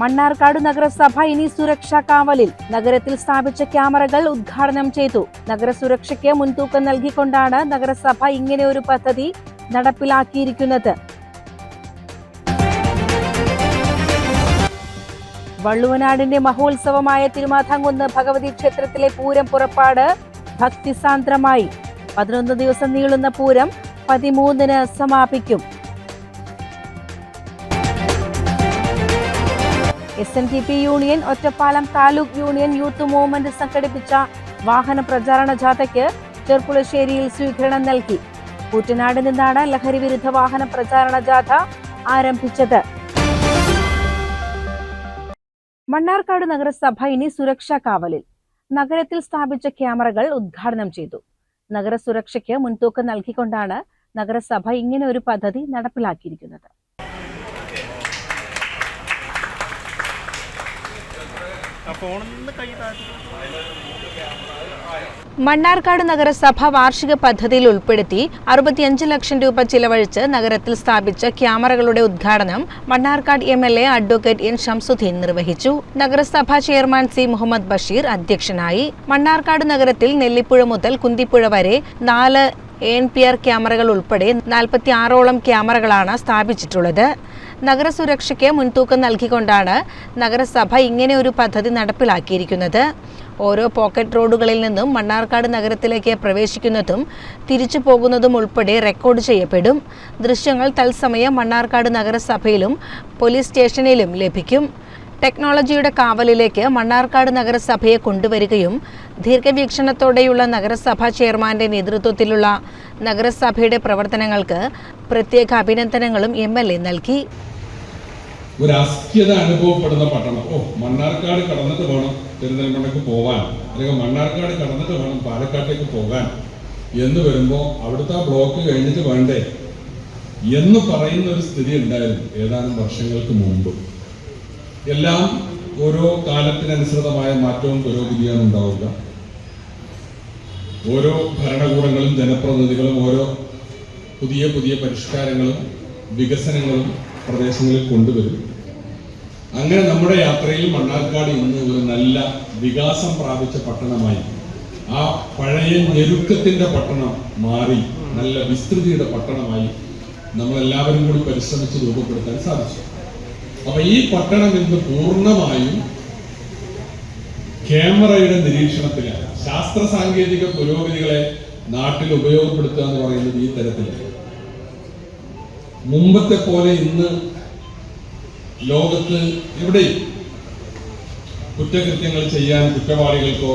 മണ്ണാർക്കാട് നഗരസഭ ഇനി സുരക്ഷാ കാവലിൽ. നഗരത്തിൽ സ്ഥാപിച്ച ക്യാമറകൾ ഉദ്ഘാടനം ചെയ്തു. നഗരസുരക്ഷയ്ക്ക് മുൻതൂക്കം നൽകിക്കൊണ്ടാണ് നഗരസഭ ഇങ്ങനെ ഒരു പദ്ധതി നടപ്പിലാക്കിയിരിക്കുന്നത്. വള്ളുവനാടിന്റെ മഹോത്സവമായ തിരുമാധാംകുന്ന് ഭഗവതി ക്ഷേത്രത്തിലെ പൂരം പുറപ്പാട് ഭക്തിസാന്ദ്രമായി. പതിനൊന്ന് ദിവസം നീളുന്ന പൂരം പതിമൂന്നിന് സമാപിക്കും. S N T P union Ottapalam taluk union youth movement സംഘടിപ്പിച്ച വാഹന പ്രചാരണ ജാഥയ്ക്ക് ചെർപ്പുളശ്ശേരിയിൽ സ്വീകരണം നൽകി. കൂറ്റനാട് നിന്നാണ് ലഹരി വിരുദ്ധ വാഹന പ്രചാരണ ജാഥ ആരംഭിച്ചത്. മണ്ണാർക്കാട് നഗരസഭ ഇനി സുരക്ഷാ കാവലിൽ. നഗരത്തിൽ സ്ഥാപിച്ച ക്യാമറകൾ ഉദ്ഘാടനം ചെയ്തു. നഗരസുരക്ഷയ്ക്ക് മുൻതൂക്കം നൽകിക്കൊണ്ടാണ് നഗരസഭ ഇങ്ങനെ ഒരു പദ്ധതി നടപ്പിലാക്കിയിരിക്കുന്നത്. മണ്ണാർക്കാട് നഗരസഭ വാർഷിക പദ്ധതിയിൽ ഉൾപ്പെടുത്തി അറുപത്തിയഞ്ച് ലക്ഷം രൂപ ചിലവഴിച്ച് നഗരത്തിൽ സ്ഥാപിച്ച ക്യാമറകളുടെ ഉദ്ഘാടനം Mannarkkad M L A advocate N Shamsuddin നിർവഹിച്ചു. നഗരസഭാ ചെയർമാൻ സി മുഹമ്മദ് ബഷീർ അധ്യക്ഷനായി. മണ്ണാർക്കാട് നഗരത്തിൽ നെല്ലിപ്പുഴ മുതൽ കുന്തിപ്പുഴ വരെ നാല് എൻ പി ആർ ക്യാമറകൾ ഉൾപ്പെടെ നാൽപ്പത്തി ആറോളം ക്യാമറകളാണ് സ്ഥാപിച്ചിട്ടുള്ളത്. നഗരസുരക്ഷയ്ക്ക് മുൻതൂക്കം നൽകിക്കൊണ്ടാണ് നഗരസഭ ഇങ്ങനെ ഒരു പദ്ധതി നടപ്പിലാക്കിയിരിക്കുന്നത്. ഓരോ പോക്കറ്റ് റോഡുകളിൽ നിന്നും മണ്ണാർക്കാട് നഗരത്തിലേക്ക് പ്രവേശിക്കുന്നതും തിരിച്ചു പോകുന്നതും ഉൾപ്പെടെ റെക്കോർഡ് ചെയ്യപ്പെടും. ദൃശ്യങ്ങൾ തത്സമയം മണ്ണാർക്കാട് നഗരസഭയിലും പോലീസ് സ്റ്റേഷനിലും ലഭിക്കും. ടെക്നോളജിയുടെ കാവലിലേക്ക് മണ്ണാർക്കാട് നഗരസഭയെ കൊണ്ടുവരികയും ദീർഘവീക്ഷണത്തോടെയുള്ള നഗരസഭാ ചെയർമാന്റെ നേതൃത്വത്തിലുള്ള നഗരസഭയുടെ പ്രവർത്തനങ്ങൾക്ക് പ്രത്യേക അഭിനന്ദനങ്ങളും എം എൽ എ നൽകി. ഒരു അസ്ഥ്യത അനുഭവപ്പെടുന്ന പട്ടണം. ഓ മണ്ണാർക്കാട് കടന്നിട്ട് വേണം പെരിന്തൽമണ്ണക്ക് പോകാൻ അല്ലെങ്കിൽ മണ്ണാർക്കാട് കടന്നിട്ട് വേണം പാലക്കാട്ടേക്ക് പോകാൻ. എന്ന് വരുമ്പോൾ അവിടുത്തെ ബ്ലോക്ക് കഴിഞ്ഞിട്ട് വേണ്ടേ? എന്ന് പറയുന്ന ഒരു സ്ഥിതി ഉണ്ടായിരുന്നു ഏതാനും വർഷങ്ങൾക്ക് മുമ്പ്. എല്ലാം ഓരോ കാലത്തിനനുസൃതമായ മാറ്റവും പുരോഗതിയാണ് ഉണ്ടാവുക. ഓരോ ഭരണകൂടങ്ങളും ജനപ്രതിനിധികളും ഓരോ പുതിയ പുതിയ പരിഷ്കാരങ്ങളും വികസനങ്ങളും പ്രദേശങ്ങളിൽ കൊണ്ടുവരും. അങ്ങനെ നമ്മുടെ യാത്രയിൽ മണ്ണാർക്കാട് ഇന്ന് ഒരു നല്ല വികാസം പ്രാപിച്ച പട്ടണമായി. ആ പഴയ ഞെരുക്കത്തിന്റെ പട്ടണം മാറി നല്ല വിസ്തൃതിയുടെ പട്ടണമായി നമ്മളെല്ലാവരും കൂടി പരിശ്രമിച്ച് രൂപപ്പെടുത്താൻ സാധിച്ചു. അപ്പൊ ഈ പട്ടണം ഇന്ന് പൂർണമായും ക്യാമറയുടെ നിരീക്ഷണത്തിലാണ്. ശാസ്ത്ര സാങ്കേതിക പുരോഗതികളെ നാട്ടിൽ ഉപയോഗപ്പെടുത്തുക എന്ന് പറയുന്നത് ഈ തരത്തിലാണ് മുമ്പത്തെ പോലെ ഇന്ന് ലോകത്ത് എവിടെയും കുറ്റകൃത്യങ്ങൾ ചെയ്യാൻ കുറ്റവാളികൾക്കോ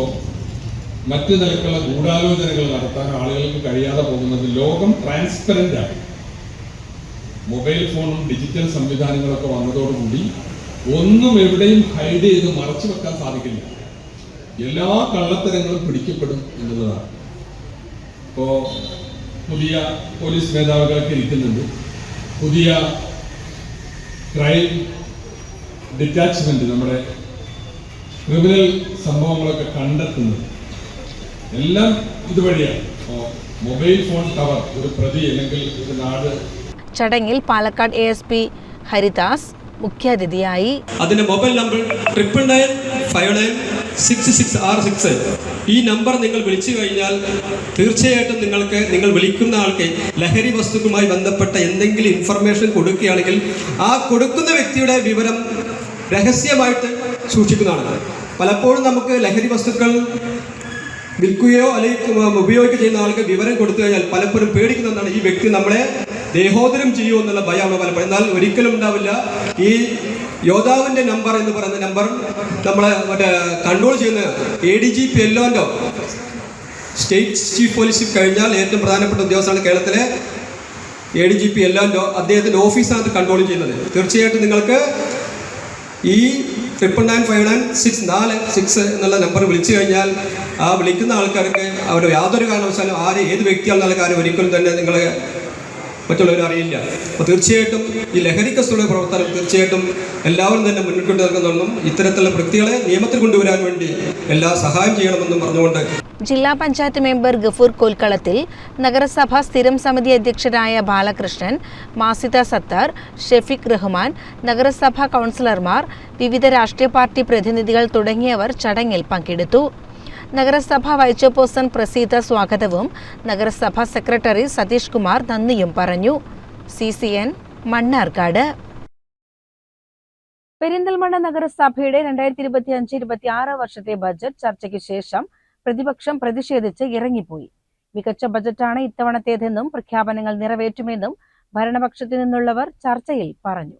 മറ്റു നിലക്കുള്ള ഗൂഢാലോചനകൾ നടത്താൻ ആളുകൾക്ക് കഴിയാതെ പോകുന്നത് ലോകം ട്രാൻസ്പെറന്റ് ആണ് മൊബൈൽ ഫോണും ഡിജിറ്റൽ സംവിധാനങ്ങളൊക്കെ വന്നതോടുകൂടി ഒന്നും എവിടെയും ഹൈഡ് ചെയ്ത് മറച്ചു വെക്കാൻ സാധിക്കില്ല. എല്ലാ കള്ളത്തരങ്ങളും പിടിക്കപ്പെടും എന്നുള്ളതാണ്. ഇപ്പോ പുതിയ പോലീസ് മേധാവികളൊക്കെ ഇരിക്കുന്നുണ്ട്. പുതിയ ക്രൈം ഡിറ്റാച്ച്മെന്റ് നമ്മുടെ ക്രിമിനൽ സംഭവങ്ങളൊക്കെ കണ്ടെത്തുന്നത് എല്ലാം ഇതുവഴിയാണ്. ഇപ്പോ മൊബൈൽ ഫോൺ ടവർ ഒരു പ്രതി അല്ലെങ്കിൽ ഒരു നാട്. ചടങ്ങിൽ Palakkad A S P Haridas മുഖ്യാതിഥിയായി. അതിന്റെ mobile number triple nine five nine six six ആറ് സിക്സ് ഈ നമ്പർ നിങ്ങൾ വിളിച്ചു കഴിഞ്ഞാൽ തീർച്ചയായിട്ടും നിങ്ങൾക്ക് നിങ്ങൾ വിളിക്കുന്ന ആൾക്ക് ലഹരി വസ്തുക്കളുമായി ബന്ധപ്പെട്ട എന്തെങ്കിലും ഇൻഫർമേഷൻ കൊടുക്കുകയാണെങ്കിൽ ആ കൊടുക്കുന്ന വ്യക്തിയുടെ വിവരം രഹസ്യമായിട്ട് സൂക്ഷിക്കുന്നതാണ്. പലപ്പോഴും നമുക്ക് ലഹരി വസ്തുക്കൾ വിൽക്കുകയോ അല്ലെങ്കിൽ ഉപയോഗിക്കുകയോ ചെയ്യുന്ന ആൾക്ക് വിവരം കൊടുത്തു കഴിഞ്ഞാൽ പലപ്പോഴും പേടിക്കുന്നതാണ് ഈ വ്യക്തി നമ്മളെ ദേഹോദരം ചെയ്യൂ എന്നുള്ള ഭയമാണ് പലപ്പോഴും. എന്നാൽ ഒരിക്കലും ഉണ്ടാവില്ല. ഈ യോദ്ധാവിന്റെ നമ്പർ എന്ന് പറയുന്ന നമ്പർ നമ്മളെ മറ്റേ കൺട്രോൾ ചെയ്യുന്ന എ ഡി ജി പി എല്ലോന്റെ സ്റ്റേറ്റ് ചീഫ് പോലീസ് കഴിഞ്ഞാൽ ഏറ്റവും പ്രധാനപ്പെട്ട ഉദ്യോഗസ്ഥനാണ് കേരളത്തിലെ എ ഡി ജി പി എല്ലോന്റെ അദ്ദേഹത്തിന്റെ ഓഫീസാണ് കൺട്രോൾ ചെയ്യുന്നത്. തീർച്ചയായിട്ടും നിങ്ങൾക്ക് ഈ triple nine five nine six നാല് സിക്സ് എന്നുള്ള നമ്പർ വിളിച്ചു കഴിഞ്ഞാൽ ആ വിളിക്കുന്ന ആൾക്കാർക്ക് അവരുടെ യാതൊരു കാരണവശാലും ആര് ഏത് വ്യക്തിയാണെന്നുള്ള കാര്യം ഒരിക്കലും തന്നെ നിങ്ങൾ മറ്റുള്ളവർ അറിയില്ല. അപ്പോൾ തീർച്ചയായിട്ടും ഈ ലഹരിക്കസ്തുള്ള പ്രവർത്തനം തീർച്ചയായിട്ടും എല്ലാവരും തന്നെ മുന്നിട്ട് നിൽക്കുന്നുണ്ടെന്നും ഇത്തരത്തിലുള്ള വ്യക്തികളെ നിയമത്തിൽ കൊണ്ടുവരാൻ വേണ്ടി എല്ലാ സഹായം ചെയ്യണമെന്നും പറഞ്ഞുകൊണ്ട് ജില്ലാ പഞ്ചായത്ത് മെമ്പർ ഗഫൂർ കൊൽക്കളത്തിൽ നഗരസഭാ സ്ഥിരം സമിതി അധ്യക്ഷരായ ബാലകൃഷ്ണൻ മാസിത സത്താർ ഷെഫിഖ് റഹ്മാൻ നഗരസഭാ കൗൺസിലർമാർ വിവിധ രാഷ്ട്രീയ പാർട്ടി പ്രതിനിധികൾ തുടങ്ങിയവർ ചടങ്ങിൽ പങ്കെടുത്തു. നഗരസഭ വൈസ് ചെയർപേഴ്സൺ പ്രസീത സ്വാഗതവും നഗരസഭാ സെക്രട്ടറി സതീഷ് കുമാർ നന്ദിയും പറഞ്ഞു. C C N Mannarkkad. Perinthalmanna നഗരസഭയുടെ രണ്ടായിരത്തി ഇരുപത്തി അഞ്ച് ഇരുപത്തി ആറ് വർഷത്തെ ബജറ്റ് ചർച്ചയ്ക്ക് ശേഷം പ്രതിപക്ഷം പ്രതിഷേധിച്ച് ഇറങ്ങിപ്പോയി. മികച്ച ബജറ്റാണ് ഇത്തവണത്തേതെന്നും പ്രഖ്യാപനങ്ങൾ നിറവേറ്റുമെന്നും ഭരണപക്ഷത്തു നിന്നുള്ളവർ ചർച്ചയിൽ പറഞ്ഞു.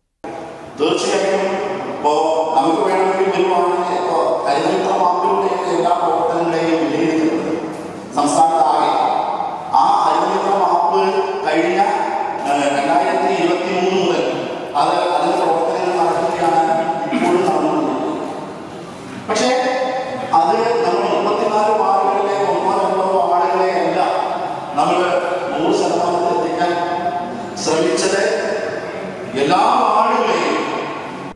തീർച്ചയായും ഇപ്പോൾ നമുക്ക് വേണമെങ്കിൽ വരുവാണെങ്കിൽ ഇപ്പോൾ ഹരിതമിത്ര മാപ്പിലൂടെ എല്ലാ പ്രവർത്തനങ്ങളെയും വിലയിരുത്തുന്നത് സംസ്ഥാനത്താകെ ആ ഹരിതമിത്ര മാപ്പ് കഴിഞ്ഞ ഏഹ്, രണ്ടായിരത്തി ഇരുപത്തി മൂന്ന് മുതൽ അത് അതിന്റെ പ്രവർത്തനങ്ങൾ നടക്കുകയാണ് ഇപ്പോഴും നടന്നുകൊണ്ടിരിക്കുന്നത് പക്ഷേ അത് നമ്മൾ മുപ്പത്തിനാല് വാർഡുകളിലെ ഒന്നോ രണ്ടോ വാർഡുകളെ അല്ല നമ്മൾ നൂറ് ശതമാനത്തിൽ എത്തിക്കാൻ ശ്രമിച്ചത് എല്ലാ വാർഡുകളെയും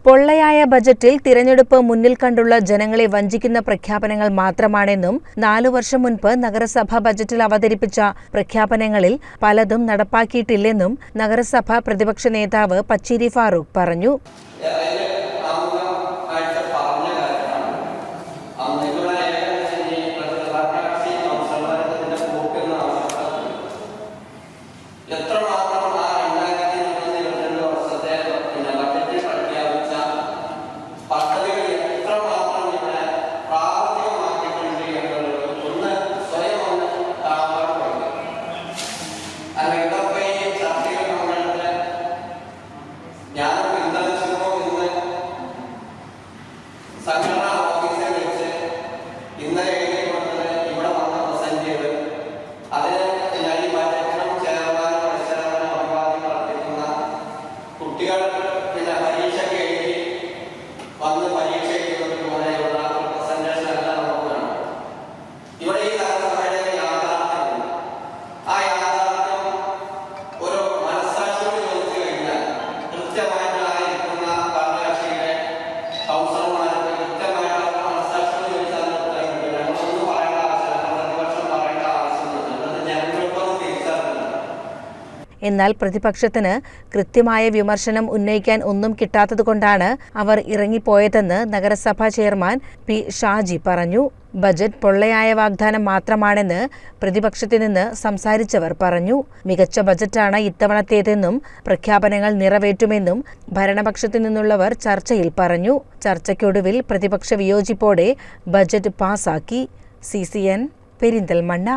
പൊള്ളയായ ബജറ്റിൽ തിരഞ്ഞെടുപ്പ് മുന്നിൽ കണ്ടുള്ള ജനങ്ങളെ വഞ്ചിക്കുന്ന പ്രഖ്യാപനങ്ങൾ മാത്രമാണെന്നും നാലു വർഷം മുൻപ് നഗരസഭ ബജറ്റിൽ അവതരിപ്പിച്ച പ്രഖ്യാപനങ്ങളിൽ പലതും നടപ്പാക്കിയിട്ടില്ലെന്നും നഗരസഭ പ്രതിപക്ഷ നേതാവ് പച്ചീരി ഫാറൂഖ് പറഞ്ഞു എത്രമാത്രം ആ രണ്ടായിരത്തി ഇരുപത്തിരണ്ട് വർഷത്തെ പിന്നെ ബജറ്റിൽ പ്രഖ്യാപിച്ച പദ്ധതികൾ എത്രമാത്രം ഇവിടെ പ്രാവർത്തികമാക്കിയിട്ടുണ്ട് എന്നുള്ളത് ഒന്ന് സ്വയം ഒന്ന് താങ്കൾ പറഞ്ഞു അല്ല ഇതൊക്കെ ഈ ചർച്ചയിൽ പങ്കെടുത്ത് ഞാൻ പിന്തുണച്ചിരുന്നു ഇന്ന് സംഘടനാ ഓഫീസിൽ വെച്ച് ഇന്നലെ എഴുതി കൊടുത്തത് ഇവിടെ വന്ന് പ്രസന്റ് ചെയ്ത് അതിന് പിന്നെ ഈ ബജറ്റിനും ചെയർമാനും പരിസരമാനും അഭിവാദ്യം പ്രവർത്തിക്കുന്ന കുട്ടികൾ പിന്നെ പരീക്ഷയ്ക്ക് എഴുതി വന്ന് പരീക്ഷ എഴുതുന്നത് പോലെയുള്ള ഒരു പ്രസന്റേഷൻ എല്ലാം നമുക്ക് വേണം ഇവിടെ ഈ നഗരസഭയുടെ യാഥാർത്ഥ്യമുണ്ട് ആ യാഥാർത്ഥ്യം ഒരു മനസ്സാക്ഷിയോട് ചോദിച്ചു കഴിഞ്ഞാൽ കൃത്യമായിട്ട് ആ ഇരിക്കുന്ന ഭരണകക്ഷിയുടെ കൗൺസിലർമാർക്ക് കൃത്യമായിട്ട് മനസ്സാക്ഷിയോട് ചോദിച്ചാൽ അതിന് ഉത്തരം കിട്ടും ഞങ്ങളൊന്നും പറയേണ്ട ആവശ്യമില്ല പ്രതിപക്ഷം പറയേണ്ട ആവശ്യമൊന്നുമില്ല അത് ജനങ്ങൾക്കൊന്നും തിരിച്ചറിഞ്ഞില്ല എന്നാൽ പ്രതിപക്ഷത്തിന് കൃത്യമായ വിമർശനം ഉന്നയിക്കാൻ ഒന്നും കിട്ടാത്തതുകൊണ്ടാണ് അവർ ഇറങ്ങിപ്പോയതെന്ന് നഗരസഭാ ചെയർമാൻ പി ഷാജി പറഞ്ഞു. ബജറ്റ് പൊള്ളയായ വാഗ്ദാനം മാത്രമാണെന്ന് പ്രതിപക്ഷത്തിൽ നിന്ന് സംസാരിച്ചവർ പറഞ്ഞു. മികച്ച ബജറ്റാണ് ഇത്തവണത്തേതെന്നും പ്രഖ്യാപനങ്ങൾ നിറവേറ്റുമെന്നും ഭരണപക്ഷത്തു നിന്നുള്ളവർ ചർച്ചയിൽ പറഞ്ഞു. ചർച്ചയ്ക്കൊടുവിൽ പ്രതിപക്ഷ വിയോജിപ്പോടെ ബജറ്റ് പാസാക്കി. C C N Perinthalmanna.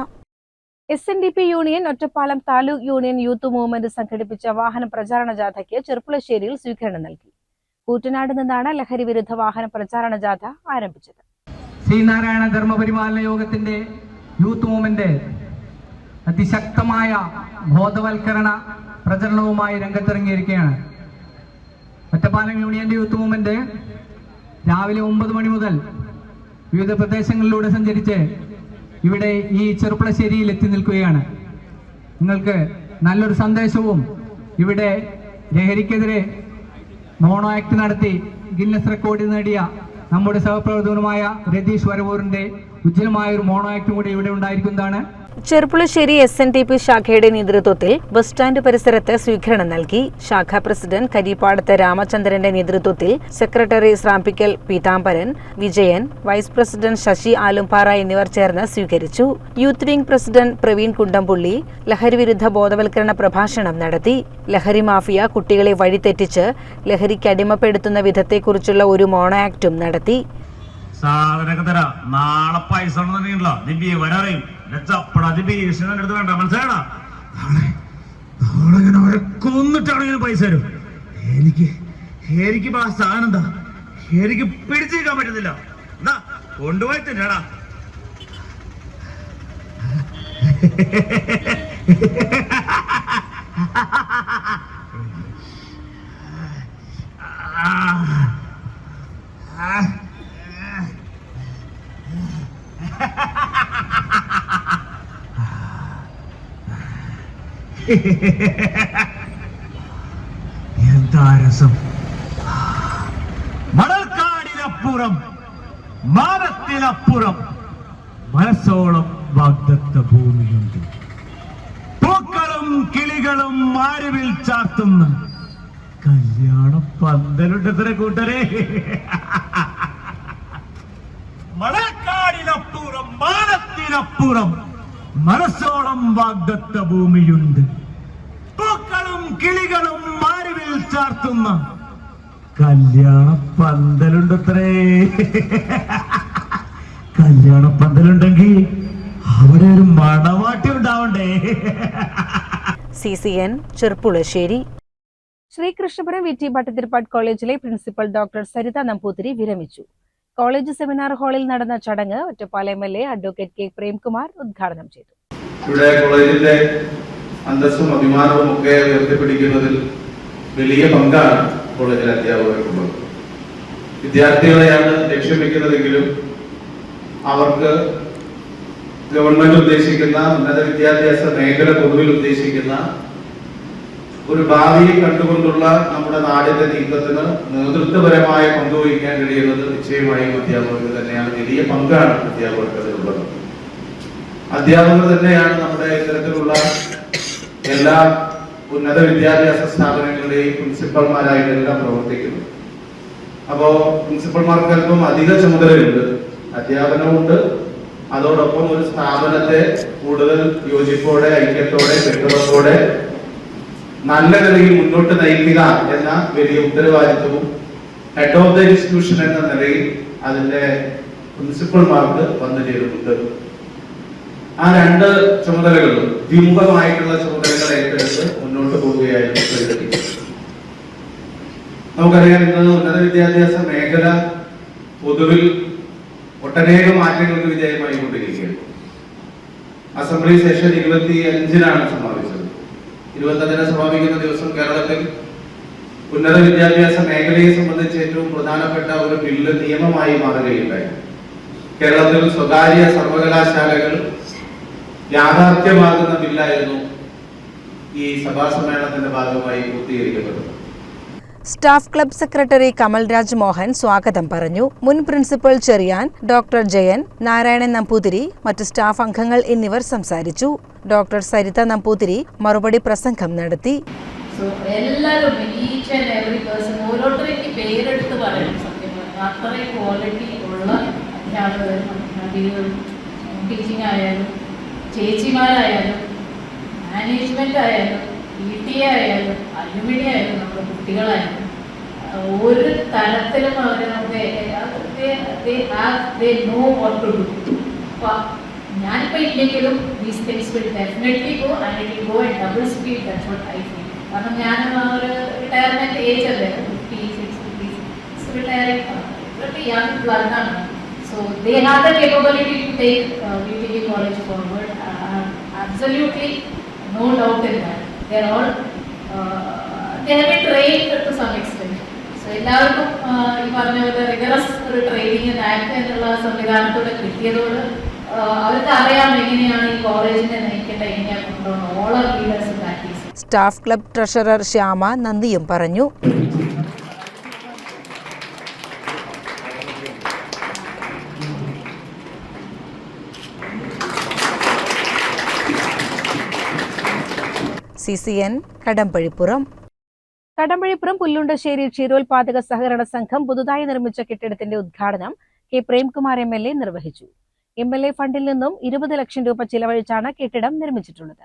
S N D P union Ottapalam taluk union youth movement സംഘടിപ്പിച്ച വാഹന പ്രചാരണ ജാഥയ്ക്ക് ചെറുപ്പുളശ്ശേരിയിൽ സ്വീകരണം നൽകി. കൂറ്റനാട് നിന്നാണ് ലഹരി വിരുദ്ധ വാഹന പ്രചാരണ ജാഥ ആരംഭിച്ചത്. ശ്രീനാരായണ ധർമ്മപരിപാലന യോഗത്തിന്റെ യൂത്ത് മൂവ്മെന്റ് അതിശക്തമായ ബോധവൽക്കരണ പ്രചരണവുമായി രംഗത്തിറങ്ങിയിരിക്കുകയാണ്. ഒറ്റപ്പാലം യൂണിയന്റെ യൂത്ത് മൂവ്മെന്റ് രാവിലെ ഒമ്പത് മണി മുതൽ വിവിധ പ്രദേശങ്ങളിലൂടെ സഞ്ചരിച്ച് ഇവിടെ ഈ ചെറുപ്പളശ്ശേരിയിൽ എത്തി നിൽക്കുകയാണ്. നിങ്ങൾക്ക് നല്ലൊരു സന്ദേശവും ഇവിടെ ലഹരിക്കെതിരെ മോണോ ആക്ട് നടത്തി ഗിന്നസ് റെക്കോർഡ് നേടിയ നമ്മുടെ സഹപ്രവർത്തകനുമായ രതീഷ് വരവൂറിന്റെ ഉജ്ജ്വലമായ ഒരു മോണോ ആക്ടും കൂടി ഇവിടെ ഉണ്ടായിരിക്കുന്നതാണ്. Cherpulassery S N T P ശാഖയുടെ നേതൃത്വത്തിൽ ബസ് സ്റ്റാൻഡ് പരിസരത്ത് സ്വീകരണം നൽകി. ശാഖാ പ്രസിഡന്റ് കരിപ്പാടത്ത് രാമചന്ദ്രന്റെ നേതൃത്വത്തിൽ secretary Srambikkal Peethambaran Vijayan vice president Sasi Alumpara എന്നിവർ ചേർന്ന് സ്വീകരിച്ചു. Youth wing president Praveen Kundampully ലഹരി വിരുദ്ധ ബോധവൽക്കരണ പ്രഭാഷണം നടത്തി. ലഹരി മാഫിയ കുട്ടികളെ വഴിതെറ്റിച്ച് ലഹരിക്ക് അടിമപ്പെടുത്തുന്ന വിധത്തെക്കുറിച്ചുള്ള ഒരു മോണോ ആക്ടും നടത്തി. സാധനൊക്കെ തരാം. നാളെ പൈസ ഉണ്ടെന്നുണ്ടെങ്കിലോ? നിന്റെ വരാറേയും. ചപ്പട അതിന്റെ ഈശ്വരൻ അടുത്ത് വേണ്ട മനസ്സിലാടാ നാളെ നാളെ ഇങ്ങനെ അവരെ കൊന്നിട്ടാണെങ്കിലും പൈസ തരും. എനിക്ക് എനിക്ക് ആ സാധനം എന്താ? എനിക്ക് പിടിച്ചേക്കാൻ പറ്റുന്നില്ല. എന്നാ കൊണ്ടുപോയി തന്നെയാടാ. ആ എന്താ രസം? മണൽക്കാടിനപ്പുറം മാനത്തിനപ്പുറം മനസ്സോളം വാഗ്ദത്ത ഭൂമിയുണ്ട്. പൂക്കളും കിളികളും മാരുവിൽ ചാർത്തുന്ന. കല്യാണ പന്തലുണ്ട് ഇത്ര കൂട്ടരെ. മണക്കാടിനപ്പുറം മാനത്തിനപ്പുറം മനസ്സോളം വാഗ്ദത്ത ഭൂമിയുണ്ട്. കിളികളും മാരുവിൽ ചാർത്തുന്ന കല്യാണ പന്തലുണ്ടത്രേ കല്യാണ പന്തലുണ്ടെങ്കിൽ അവിടെ ഒരു മണവാട്ടി ഉണ്ടാവണ്ടേ? C C N Cherpulassery Sreekrishnapuram V T Bhattathiripad കോളേജിലെ പ്രിൻസിപ്പൽ ഡോക്ടർ സരിത നമ്പൂതിരി വിരമിച്ചു. കോളേജ് സെമിനാർ ഹാളിൽ നടന്ന ചടങ്ങ് Ottapalam M L A advocate K Premkumar ഉദ്ഘാടനം ചെയ്തു. ഇവിടെ കോളേജിന്റെ അന്തസ്സും അഭിമാനവും ഒക്കെ ഉയർത്തിപ്പിടിക്കുന്നതിൽ വലിയ പങ്കാണ് കോളേജിലെ അധ്യാപകർക്കുള്ളത് വിദ്യാർത്ഥികളെയാണ് ലക്ഷ്യം വെക്കുന്നതെങ്കിലും അവർക്ക് ഗവൺമെന്റ് ഉദ്ദേശിക്കുന്ന ഉന്നത വിദ്യാഭ്യാസ മേഖല പൊതുവിൽ ഉദ്ദേശിക്കുന്ന ഒരു ഭാവിയെ കണ്ടുകൊണ്ടുള്ള നമ്മുടെ നാടിന്റെ നീക്കത്തിന് നേതൃത്വപരമായ പങ്കുവഹിക്കാൻ കഴിയുന്നത് നിശ്ചയമായും അധ്യാപകർക്ക് തന്നെയാണ് വലിയ പങ്കാണ് അധ്യാപകർക്ക് അതിലുള്ളത് അധ്യാപകർ തന്നെയാണ് നമ്മുടെ ഇത്തരത്തിലുള്ള എല്ലാ ഉന്നത വിദ്യാഭ്യാസ സ്ഥാപനങ്ങളുടെയും പ്രിൻസിപ്പൽമാരായിട്ടെല്ലാം പ്രവർത്തിക്കുന്നു. അപ്പോ പ്രിൻസിപ്പൽമാർക്ക് അല്പം അധിക ചുമതലയുണ്ട്. അധ്യാപനമുണ്ട്. അതോടൊപ്പം ഒരു സ്ഥാപനത്തെ കൂടുതൽ യോജിപ്പോടെ ഐക്യത്തോടെ വ്യക്തതത്തോടെ നല്ല നിലയിൽ മുന്നോട്ട് നയിക്കുക എന്ന വലിയ ഉത്തരവാദിത്വവും ഹെഡ് ഓഫ് ദ ഇൻസ്റ്റിറ്റ്യൂഷൻ എന്ന നിലയിൽ അതിന്റെ പ്രിൻസിപ്പൽമാർക്ക് വന്നു ചേരുന്നുണ്ട്. ആ രണ്ട് ചുമതലകളും വിമുഖമായിട്ടുള്ള ചുമതലകൾ ഏറ്റെടുത്ത് മുന്നോട്ട് പോവുകയായിരുന്നു നമുക്കറിയാം ഇന്ന് ഉന്നത വിദ്യാഭ്യാസ മേഖല പൊതുവിൽ ഒട്ടനേകം മാറ്റങ്ങൾക്ക് വിധേയമായി കൊണ്ടിരിക്കുകയാണ്. അസംബ്ലി സെഷൻ ഇരുപത്തി അഞ്ചിനാണ് സമാപിച്ചത്. ഇരുപത്തഞ്ചിന് സമാപിക്കുന്ന ദിവസം കേരളത്തിൽ ഉന്നത വിദ്യാഭ്യാസ മേഖലയെ സംബന്ധിച്ച് ഏറ്റവും പ്രധാനപ്പെട്ട ഒരു ബില്ല് നിയമമായി മാറുകയുണ്ടായി. കേരളത്തിൽ സ്വകാര്യ സർവകലാശാലകൾ യാഥാർത്ഥ്യമാകുന്ന ബില്ലായിരുന്നു ഈ സഭാ സമ്മേളനത്തിന്റെ ഭാഗമായി പൂർത്തീകരിക്കപ്പെട്ടത്. Staff club secretary Kamalraj Mohan സ്വാഗതം പറഞ്ഞു. മുൻ പ്രിൻസിപ്പൽ ചെറിയാൻ ഡോക്ടർ ജയൻ നാരായണൻ നമ്പൂതിരി മറ്റ് സ്റ്റാഫ് അംഗങ്ങൾ എന്നിവർ സംസാരിച്ചു. ഡോക്ടർ സരിത നമ്പൂതിരി മറുപടി പ്രസംഗം നടത്തി. എല്ലാവരും ഈച്ച് ആൻഡ് എവറി പേഴ്സൺ ഓരോരുത്തരും എനിക്ക് പേരെടുത്ത് പറയണം. സത്യം പറഞ്ഞാൽ അത്രയും ക്വാളിറ്റി ഉള്ള അധ്യാപകരും ടീച്ചിങ് ആയാലും ചേച്ചിമാരായാലും മാനേജ്മെന്റ് ആയാലും പി ടി ആയാലും അലുമിനി ആയാലും നമ്മുടെ കുട്ടികളായാലും ഒരു തരത്തിലും അവർ നമുക്ക് ഞാനിപ്പോൾ ഇല്ലെങ്കിലും these things will definitely go and go and double speed that's what I feel കാരണം ഞാൻ ഒരു റിട്ടയർമെന്റ് ഏജ് അല്ലേ fifty six fifty six retiring so they have the capability to take B T college forward absolutely no doubt in that. They're all, uh, they have been trained to some extent. So എല്ലാവർക്കും ഈ പറഞ്ഞ പോലെ rigorous ഒരു training നാക്ക് എന്നുള്ള സംവിധാനത്തോടെ കിട്ടിയതോട് അവർക്ക് അറിയാം എങ്ങനെയാണ് ഈ കോളേജിനെ നയിക്കേണ്ട എങ്ങനെയാണ് കൊണ്ടുപോകണം all are leaders practice staff club treasurer Shyama നന്ദിയും പറഞ്ഞു C C N Kadambazhipuram. Kadambazhipuram Pullundassery ക്ഷീരോത്പാദക സഹകരണ സംഘം പുതുതായി നിർമ്മിച്ച കെട്ടിടത്തിന്റെ ഉദ്ഘാടനം K Premkumar M L A നിർവഹിച്ചു. എം എൽ എ ഫണ്ടിൽ നിന്നും ഇരുപത് ലക്ഷം രൂപ ചിലവഴിച്ചാണ് കെട്ടിടം നിർമ്മിച്ചിട്ടുള്ളത്.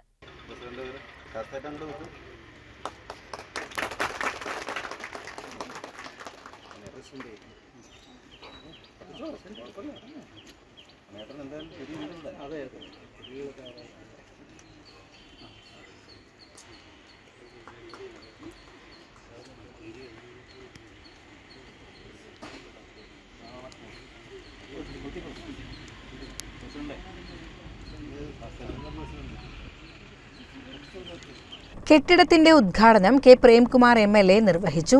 കെട്ടിടത്തിന്റെ ഉദ്ഘാടനം K Premkumar M L A നിർവഹിച്ചു.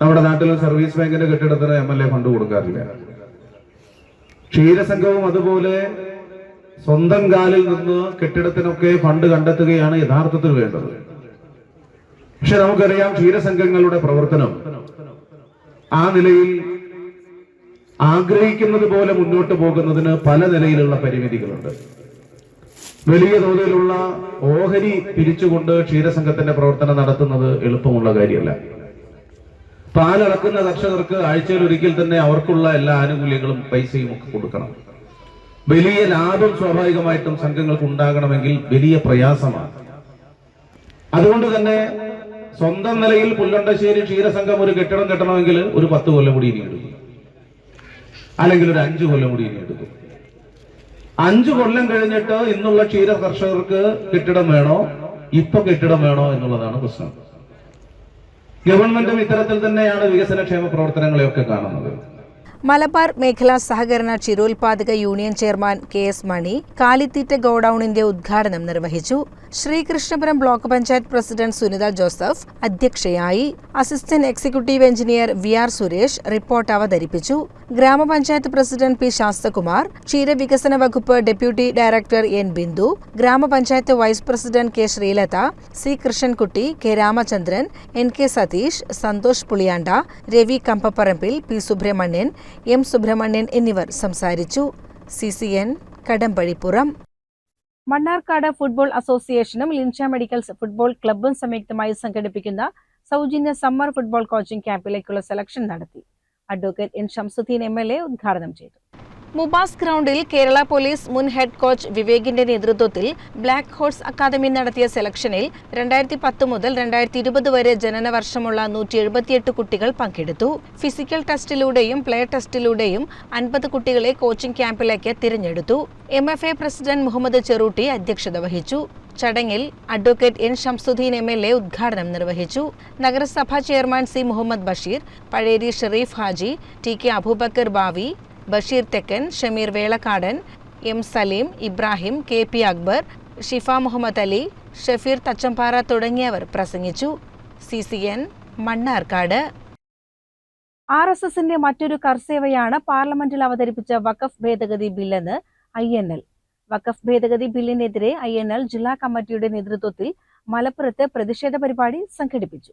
നമ്മുടെ നാട്ടിൽ സർവീസ് ബാങ്കിന്റെ കെട്ടിടത്തിന് എം എൽ എ ഫണ്ട് കൊടുക്കാറില്ല. ക്ഷീരസംഘവും അതുപോലെ സ്വന്തം കാലിൽ നിന്ന് കെട്ടിടത്തിനൊക്കെ ഫണ്ട് കണ്ടെത്തുകയാണ് യഥാർത്ഥത്തിൽ വേണ്ടത്. പക്ഷെ നമുക്കറിയാം ക്ഷീരസംഘങ്ങളുടെ പ്രവർത്തനം ആ നിലയിൽ ആഗ്രഹിക്കുന്നത് പോലെ മുന്നോട്ട് പോകുന്നതിന് പല നിലയിലുള്ള പരിമിതികളുണ്ട്. വലിയ തോതിലുള്ള ഓഹരി പിരിച്ചുകൊണ്ട് ക്ഷീരസംഘത്തിന്റെ പ്രവർത്തനം നടത്തുന്നത് എളുപ്പമുള്ള കാര്യമല്ല. പാലടക്കുന്ന കർഷകർക്ക് ആഴ്ചയിൽ ഒരിക്കൽ തന്നെ അവർക്കുള്ള എല്ലാ ആനുകൂല്യങ്ങളും പൈസയും ഒക്കെ കൊടുക്കണം. വലിയ ലാഭം സ്വാഭാവികമായിട്ടും സംഘങ്ങൾക്ക് ഉണ്ടാകണമെങ്കിൽ വലിയ പ്രയാസമാണ്. അതുകൊണ്ട് തന്നെ സ്വന്തം നിലയിൽ പുല്ലണ്ടശ്ശേരി ക്ഷീരസംഘം ഒരു കെട്ടിടം കെട്ടണമെങ്കിൽ ഒരു പത്ത് കൊല്ലം കൂടി ഇനി എടുക്കും. അല്ലെങ്കിൽ ഒരു അഞ്ചു കൊല്ലം കൂടി ഇനി എടുക്കും. അഞ്ചു കൊല്ലം കഴിഞ്ഞിട്ട് ഇന്നുള്ള ക്ഷീര കർഷകർക്ക് കെട്ടിടം വേണോ? ഇപ്പൊ കെട്ടിടം വേണോ എന്നുള്ളതാണ് പ്രശ്നം. ഗവൺമെന്റും ഇത്തരത്തിൽ തന്നെയാണ് വികസനക്ഷേമ പ്രവർത്തനങ്ങളെയൊക്കെ കാണുന്നത്. മലബാർ മേഖലാ സഹകരണ ക്ഷീരോത്പാദക union chairman K S Mani കാലിത്തീറ്റ ഗോഡൌണിന്റെ ഉദ്ഘാടനം നിർവഹിച്ചു. ശ്രീകൃഷ്ണപുരം ബ്ലോക്ക് പഞ്ചായത്ത് പ്രസിഡന്റ് സുനിത ജോസഫ് അധ്യക്ഷയായി assistant executive engineer V R Suresh report അവതരിപ്പിച്ചു. ഗ്രാമപഞ്ചായത്ത് പ്രസിഡന്റ് പി ശാസ്തകുമാർ ക്ഷീരവികസന വകുപ്പ് ഡെപ്യൂട്ടി ഡയറക്ടർ എൻ ബിന്ദു ഗ്രാമപഞ്ചായത്ത് vice president K Sreelatha C Krishnankutty K Ramachandran N K Satheesh Santhosh Puliyanda Ravi Kambaparambil P Subrahmanyan M Subrahmanyan എന്നിവർ സംസാരിച്ചു. C C N Kadambazhipuram. Mannarkkad football അസോസിയേഷനും Linsha medical football ക്ലബ്ബും സംയുക്തമായി സംഘടിപ്പിക്കുന്ന സൗജന്യ സമ്മർ ഫുട്ബോൾ കോച്ചിംഗ് ക്യാമ്പിലേക്കുള്ള selection നടത്തി. Advocate N. Shamsuddin M. L. A. ഉദ്ഘാടനം ചെയ്തു. മുബാസ് ഗ്രൗണ്ടിൽ കേരള പോലീസ് മുൻ ഹെഡ് കോച്ച് വിവേകിന്റെ നേതൃത്വത്തിൽ ബ്ലാക്ക് ഹോഴ്സ് അക്കാദമി നടത്തിയ സെലക്ഷനിൽ രണ്ടായിരത്തി പത്ത് മുതൽ രണ്ടായിരത്തി ഇരുപത് വരെ ജനന വർഷമുള്ള നൂറ്റി എഴുപത്തിയെട്ട് കുട്ടികൾ പങ്കെടുത്തു. ഫിസിക്കൽ ടെസ്റ്റിലൂടെയും പ്ലേ ടെസ്റ്റിലൂടെയും അൻപത് കുട്ടികളെ കോച്ചിംഗ് ക്യാമ്പിലേക്ക് തിരഞ്ഞെടുത്തു. M F A president Muhammad Cherootty അധ്യക്ഷത വഹിച്ചു. ചടങ്ങിൽ advocate N Shamsuddin M L A ഉദ്ഘാടനം നിർവഹിച്ചു. നഗരസഭാ chairman C Muhammad Basheer Pazheri Shereef Haji T K Aboobacker Bavi Basheer Thekkan Shameer Velakkadan M Saleem Ibrahim K P Akbar Shifa Muhammad Ali Shafeer Thachampara തുടങ്ങിയവർ പ്രസംഗിച്ചു. C C N Mannarkkad. R S എസിന്റെ മറ്റൊരു കർസേവയാണ് പാർലമെന്റിൽ അവതരിപ്പിച്ച വഖഫ് ഭേദഗതി ബില്ലെന്ന് I N L. Waqf ഭേദഗതി ബില്ലിനെതിരെ ഐ എൻ എൽ ജില്ലാ കമ്മിറ്റിയുടെ നേതൃത്വത്തിൽ മലപ്പുറത്ത് പ്രതിഷേധ പരിപാടി സംഘടിപ്പിച്ചു.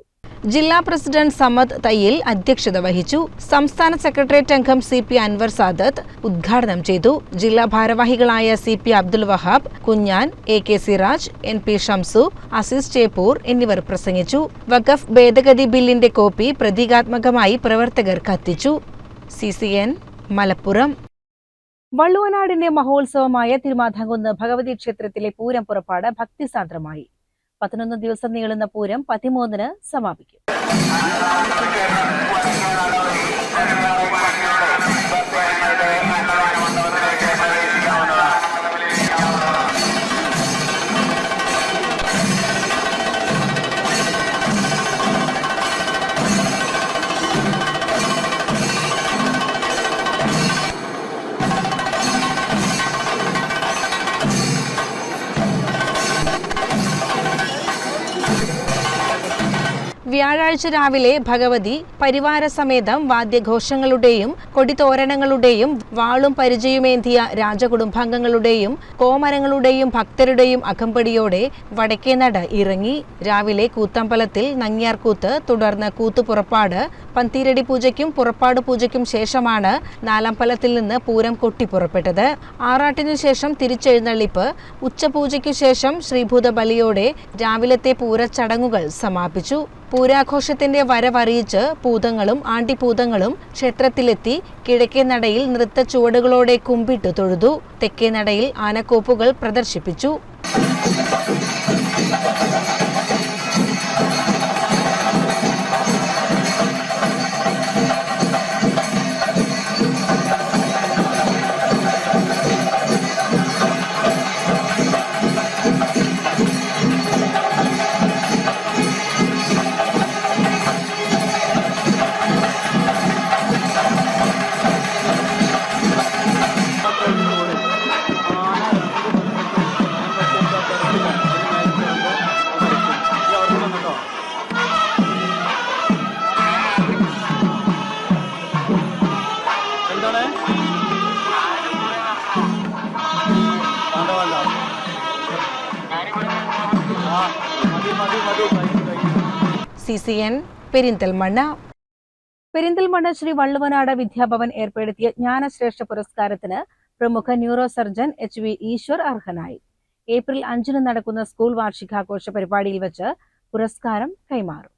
ജില്ലാ പ്രസിഡന്റ് സമദ് തയ്യിൽ അധ്യക്ഷത വഹിച്ചു. സംസ്ഥാന സെക്രട്ടേറിയറ്റ് അംഗം സി പി അൻവർ സാദത്ത് ഉദ്ഘാടനം ചെയ്തു. ജില്ലാ ഭാരവാഹികളായ C P Abdul Wahab Kunjan A K Siraj N P Shamsu Azeez Cheppur എന്നിവർ പ്രസംഗിച്ചു. വഖഫ് ഭേദഗതി ബില്ലിന്റെ കോപ്പി പ്രതീകാത്മകമായി പ്രവർത്തകർ കത്തിച്ചു. C C N Malappuram. വള്ളുവനാടിന്റെ മഹോത്സവമായ തിരുമാധാംകുന്ന് ഭഗവതി ക്ഷേത്രത്തിലെ പൂരം പുറപ്പാട് ഭക്തിസാന്ദ്രമായി. പതിനൊന്ന് ദിവസം നീളുന്ന പൂരം പതിമൂന്നിന് സമാപിക്കും. വ്യാഴാഴ്ച രാവിലെ ഭഗവതി പരിവാര സമേതം വാദ്യഘോഷങ്ങളുടെയും കൊടിതോരണങ്ങളുടെയും വാളും പരിചയമേന്തിയ രാജകുടുംബാംഗങ്ങളുടെയും കോമരങ്ങളുടെയും ഭക്തരുടെയും അകമ്പടിയോടെ വടക്കേനട ഇറങ്ങി രാവിലെ കൂത്തമ്പലത്തിൽ നങ്ങിയാർകൂത്ത് തുടർന്ന് കൂത്തുപുറപ്പാട് പന്തീരടി പൂജയ്ക്കും പുറപ്പാട് പൂജയ്ക്കും ശേഷമാണ് നാലാമ്പലത്തിൽ നിന്ന് പൂരം കൊട്ടി പുറപ്പെട്ടത്. ആറാട്ടിനു ശേഷം തിരിച്ചെഴുന്നള്ളിപ്പ് ഉച്ചപൂജയ്ക്കു ശേഷം ശ്രീഭൂത ബലിയോടെ രാവിലത്തെ പൂരച്ചടങ്ങുകൾ സമാപിച്ചു. പൂരാഘോഷത്തിന്റെ വരവറിയിച്ച് പൂതങ്ങളും ആണ്ടിപൂതങ്ങളും ക്ഷേത്രത്തിലെത്തി കിഴക്കേ നടയിൽ നൃത്ത ചുവടുകളോടെ കുമ്പിട്ട് തൊഴുതു. തെക്കേ നടയിൽ ആനക്കോപ്പുകൾ പ്രദർശിപ്പിച്ചു. C C N Perinthalmanna. Perinthalmanna Shri Valluvanad Vidyabhavan ഏർപ്പെടുത്തിയ ജ്ഞാനശ്രേഷ്ഠ പുരസ്കാരത്തിന് പ്രമുഖ neuro surgeon H V Eswar അർഹനായി. ഏപ്രിൽ അഞ്ചിന് നടക്കുന്ന സ്കൂൾ വാർഷികാഘോഷ പരിപാടിയിൽ വെച്ച് പുരസ്കാരം കൈമാറും.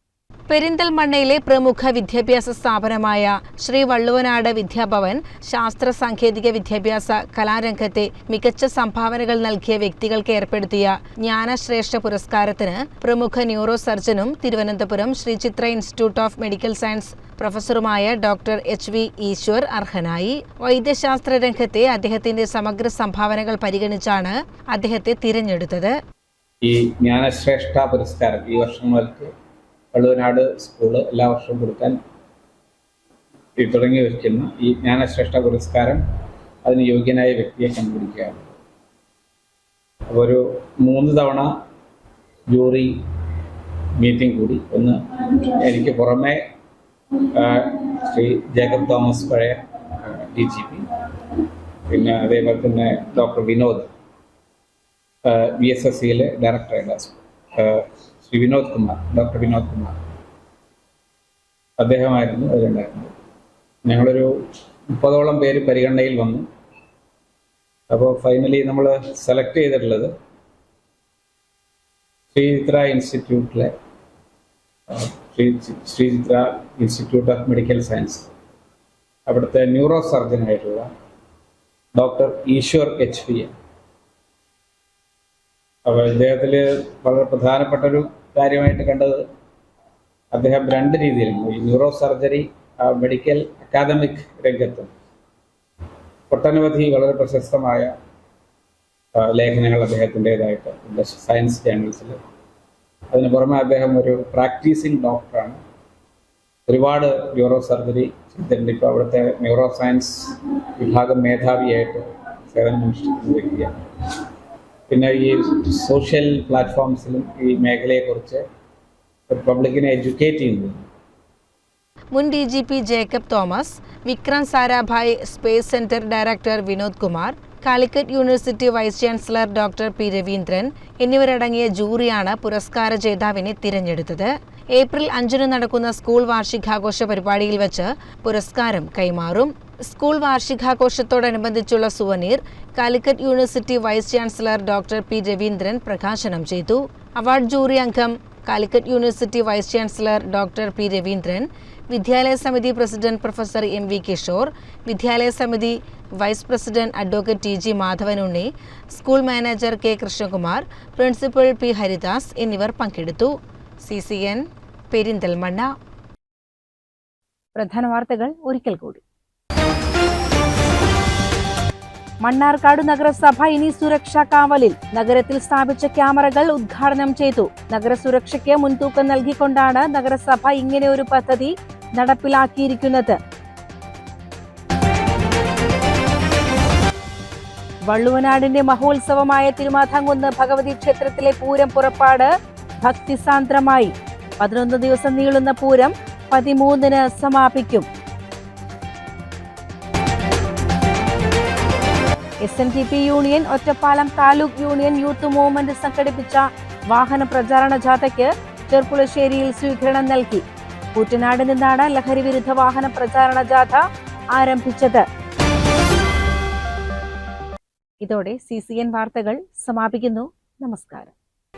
പെരിന്തൽമണ്ണയിലെ പ്രമുഖ വിദ്യാഭ്യാസ സ്ഥാപനമായ ശ്രീ വള്ളുവനാട് വിദ്യാഭവൻ ശാസ്ത്ര സാങ്കേതിക വിദ്യാഭ്യാസ കലാരംഗത്തെ മികച്ച സംഭാവനകൾ നൽകിയ വ്യക്തികൾക്ക് ഏർപ്പെടുത്തിയ ജ്ഞാനശ്രേഷ്ഠ പുരസ്കാരത്തിന് പ്രമുഖ neuro സർജനും Thiruvananthapuram Sree Chitra institute of medical science പ്രൊഫസറുമായ doctor H V Eswar അർഹനായി. വൈദ്യശാസ്ത്ര രംഗത്തെ അദ്ദേഹത്തിന്റെ സമഗ്ര സംഭാവനകൾ പരിഗണിച്ചാണ് അദ്ദേഹത്തെ തിരഞ്ഞെടുത്തത്. ഈ ജ്ഞാനശ്രേഷ്ഠ പുരസ്കാരം ഈ വർഷം മുതൽക്ക് വള്ളുവനാട് സ്കൂൾ എല്ലാ വർഷവും കൊടുക്കാൻ തുടങ്ങി വയ്ക്കുന്ന ഈ ജ്ഞാനശ്രേഷ്ഠ പുരസ്കാരം അതിന് യോഗ്യനായ വ്യക്തിയെ കണ്ടുപിടിക്കുകയാണ്. അപ്പോൾ ഒരു മൂന്ന് തവണ ജൂറി മീറ്റിംഗ് കൂടി ഒന്ന് എനിക്ക് പുറമെ ശ്രീ ജേക്കബ് തോമസ് പഴയ ഡി ജി പി പിന്നെ അതേപോലെ തന്നെ doctor Vinod B S S സിയിലെ ഡയറക്ടറായിട്ടുള്ള ശ്രീ വിനോദ് കുമാർ ഡോക്ടർ വിനോദ് കുമാർ. അദ്ദേഹമായിരുന്നു അതിലുണ്ടായിരുന്നത്. ഞങ്ങളൊരു മുപ്പതോളം പേര് പരിഗണനയിൽ വന്നു. അപ്പോൾ ഫൈനലി നമ്മൾ സെലക്ട് ചെയ്തിട്ടുള്ളത് ശ്രീചിത്ര ഇൻസ്റ്റിറ്റ്യൂട്ടിലെ Sree Sreechitra institute of medical science. അവിടുത്തെ neuro സർജനായിട്ടുള്ള doctor Eswar H P M അപ്പോൾ ഇദ്ദേഹത്തിൽ വളരെ പ്രധാനപ്പെട്ട ഒരു കാര്യമായിട്ട് കണ്ടത് അദ്ദേഹം രണ്ട് രീതിയിലാണ് ഈ ന്യൂറോ സർജറി മെഡിക്കൽ അക്കാദമിക് രംഗത്തും ഒട്ടനവധി വളരെ പ്രശസ്തമായ ലേഖനങ്ങൾ അദ്ദേഹത്തിന്റെതായിട്ട് സയൻസ് ജേണൽസിൽ. അതിന് പുറമെ അദ്ദേഹം ഒരു പ്രാക്ടീസിങ് ഡോക്ടറാണ്. ഒരുപാട് ന്യൂറോ സർജറി ചെയ്തിട്ടുണ്ട്. ഇപ്പോൾ അവിടുത്തെ ന്യൂറോ സയൻസ് വിഭാഗം മേധാവിയായിട്ട് സേവനമനുഷ്ഠിക്കുന്ന വ്യക്തിയാണ്. പിന്നെ ഈ സോഷ്യൽ പ്ലാറ്റ്ഫോംസിലും ഈ മേഖലയെക്കുറിച്ച് പബ്ലിക്കിനെ എഡ്യൂക്കേറ്റ് ചെയ്യുന്നു. മുൻ D G P Jacob Thomas Vikram Sarabhai space centre director Vinod Kumar Calicut university vice chancellor doctor P Raveendran എന്നിവരടങ്ങിയ ജൂറിയാണ് പുരസ്കാര ജേതാവിനെ തിരഞ്ഞെടുത്തത്. ഏപ്രിൽ അഞ്ചിന് നടക്കുന്ന സ്കൂൾ വാർഷികാഘോഷ പരിപാടിയിൽ വെച്ച് പുരസ്കാരം കൈമാറും. School വാർഷികാഘോഷത്തോടനുബന്ധിച്ചുള്ള souvenir Calicut university vice chancellor doctor P Raveendran പ്രകാശനം ചെയ്തു. അവാർഡ് ജൂറി അംഗം Calicut university vice chancellor doctor P Raveendran വിദ്യാലയ സമിതി president professor M V Kishore വിദ്യാലയ സമിതി vice president advocate T G Madhavanunni school manager K Krishnakumar principal P Haridas എന്നിവർ പങ്കെടുത്തു. C C N Perinthalmanna. പ്രധാന വാർത്തകൾ ഒരിക്കൽ കൂടി. മണ്ണാർക്കാട് നഗരസഭ ഇനി സുരക്ഷാ കാവലിൽ. നഗരത്തിൽ സ്ഥാപിച്ച ക്യാമറകൾ ഉദ്ഘാടനം ചെയ്തു. നഗരസുരക്ഷയ്ക്ക് മുൻതൂക്കം നൽകിക്കൊണ്ടാണ് നഗരസഭ ഇങ്ങനെ ഒരു പദ്ധതി നടപ്പിലാക്കിയിരിക്കുന്നത്. വള്ളുവനാടിന്റെ മഹോത്സവമായ തിരുമാധാംകുന്ന് ഭഗവതി ക്ഷേത്രത്തിലെ പൂരം പുറപ്പാട് ഭക്തിസാന്ദ്രമായി. പതിനൊന്ന് ദിവസം നീളുന്ന പൂരം പതിമൂന്നിന് സമാപിക്കും. S N T P union Ottapalam taluk union youth movement സംഘടിപ്പിച്ച വാഹന പ്രചാരണ ജാഥയ്ക്ക് ചെർപ്പുളശ്ശേരിയിൽ സ്വീകരണം നൽകി. കൂറ്റനാട് നിന്നാണ് ലഹരി വിരുദ്ധ വാഹന പ്രചാരണ ജാഥ ആരംഭിച്ചത്. ഇതോടെ സി സി എൻ വാർത്തകൾ സമാപിക്കുന്നു. നമസ്കാരം.